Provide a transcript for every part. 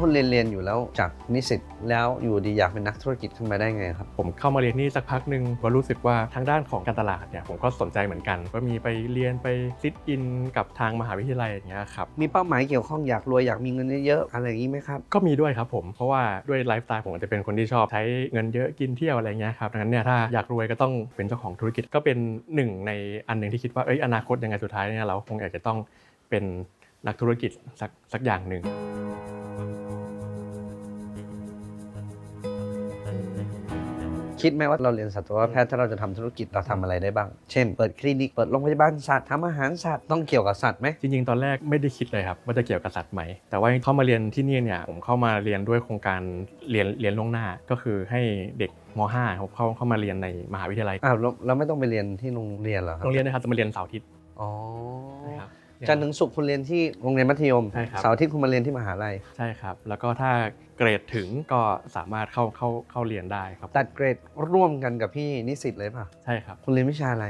คุณเรียนเรียนอยู่แล้วจากนิสิตแล้วอยู่ดีอยากเป็นนักธุรกิจขึ้นมาได้ไงครับ ผมเข้ามาเรียนนี่สักพักหนึ่งก็รู้สึกว่าทางด้านของการตลาดเนี่ยผมก็สนใจเหมือนกัน ก็มีไปเรียนไปซิทอินกับทางมหาวิทยาลัยอย่างเงี้ยครับมีเป้าหมายเกี่ยวข้องอยากรวยอยากมีเงินเยอะๆอะไรอย่างนี้ไหมครับก็มีด้วยครับผมเพราะว่าด้วยไลฟ์สไตล์ผมอาจจะเป็นคนที่ชอบใช้เงินเยอะกินเที่ยวอะไรเงี้ยครับดังนั้นเนี่ยถ้าอยากรวยก็ต้องเป็นเจ้าของธุรกิจก็เป็นหนึ่งในอันหนึ่งที่คิดว่าเอ้ยอนาคตยังไงสุดท้ายเนี่ยเราคงอยากจะต้องเป็นนักธุรกิจสักสักอย่างหนึ่ง คิดไหมว่าเราเรียนสัตวแพทย์ถ้าเราจะทำธุรกิจเราทำอะไรได้บ้าง เช่น เปิดคลินิก เปิดโรงพยาบาลสัตว์ทำอาหารสัตว์ต้องเกี่ยวกับสัตว์ไหมจริงๆ ตอนแรกไม่ได้คิดเลยครับว่าจะเกี่ยวกับสัตว์ไหม แต่ว่าเข้ามาเรียนที่นี่เนี่ยผมเข้ามาเรียนด้วยโครงการเรียนเรียนล่วงหน้าก็คือให้เด็กม .5 ผมเข้าเข้ามาเรียนในมหาวิทยาลัยอ้าวเราเราไม่ต้องไปเรียนที่โรงเรียนเหรอครับโรงเรียนนะครับจะมาเรียนเสาร์อาทิตย์อ๋อนะครับ จันทร์ถึงศุกร์คุณเรียนที่โรงเรียนมัธยม ใช่ครับ เสาร์อาทิตย์คุณมาเรียนที่มหาลัย ใช่ครับ แล้วก็ถ้าเกรดถึงก็สามารถเข้าเข้าเข้าเรียนได้ครับตัดเกรดร่วมกันกับพี่นิสิตเลยป่ะ ใช่ครับคุณเรียนวิชาอะไร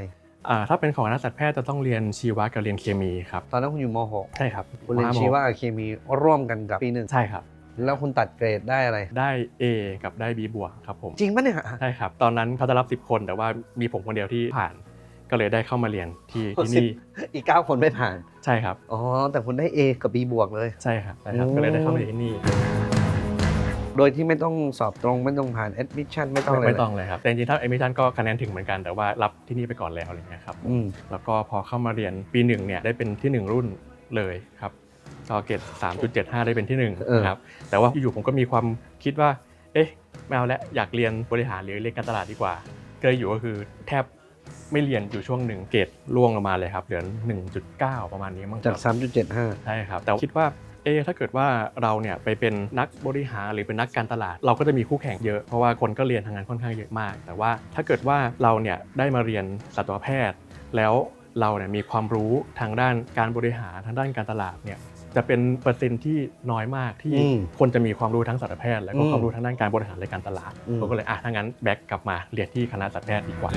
อ่าถ้าเป็นของนักสัตวแพทย์จะต้องเรียนชีวะกับเรียนเคมีครับตอนนั้นคุณอยู่ม ใช่ครับ .6 คุณเรียนมหาชีวะกับเคมีร่วมกันกับปีหนึ่งใช่ครับ แล้วคุณตัดเกรดได้อะไร ได้ A กับได้ B บวกครับผมจริงปะเนี่ย ใช่ครับ ตอนนั้นเขาจะรับ 10 คนแต่ว่ามีผมคนเดียวที่ผ่าน ก็เลยได้เข้ามาเรียนที่ที่นี่อีก 9 คนไม่ผ่าน ใช่ครับ อ๋อ แต่คุณได้ A กับ B บวกเลย ใช่ครับใช่ครับโอ้ก็เลยได้เข้ามาเรียนที่นี่ โดยที่ไม่ต้องสอบตรงไม่ต้องผ่าน admission ไม่ต้องอะไรไม่ต้องเลยครับแต่จริงๆถ้า admission ก็คะแนนถึงเหมือนกันแต่ว่ารับที่นี่ไปก่อนแล้วอะไรเงี้ยครับอืมแล้วก็พอเข้ามาเรียนปีหนึ่งเนี่ยได้เป็นที่หนึ่งรุ่นเลยครับก็เกรด3.75 ได้เป็นที่หนึ่งเออครับแต่ว่าอยู่ๆผมก็มีความคิดว่า เอ๊ะไม่เอาแล้วอยากเรียนบริหารหรือเรียนการตลาดดีกว่าก็เลยอยู่ก็คือแทบ ไม่เรียนอยู่ช่วงหนึ่งเกรดล่วงลงมาเลยครับเหลือ 1.9 ประมาณนี้มั้งคจาก รับ3.75 ใช่ครับ แต่คิดว่าเอะถ้าเกิดว่าเราเนี่ยไปเป็นนักบริหารหรือเป็นนักการตลาด เราก็จะมีคู่แข่งเยอะเพราะว่าคนก็เรียนทางงานค่อนข้างเยอะมาก แต่ว่าถ้าเกิดว่าเราเนี่ยได้มาเรียนสัตวแพทย์ แล้วเราเนี่ยมีความรู้ทางด้านการบริหารทางด้านการตลาดเนี่ยจะเป็นเปอร์เซ็นต์ที่น้อยมากที่อืมคนจะมีความรู้ทั้งสัตวแพทย์ แล้วก็อืมความรู้ทางด้านการบริหารและการตลาดอืม ผมก็เลยอะถ้างั้นแบ็กกลับมาเรียนที่คณะสัตวแพทย์ดีกว่า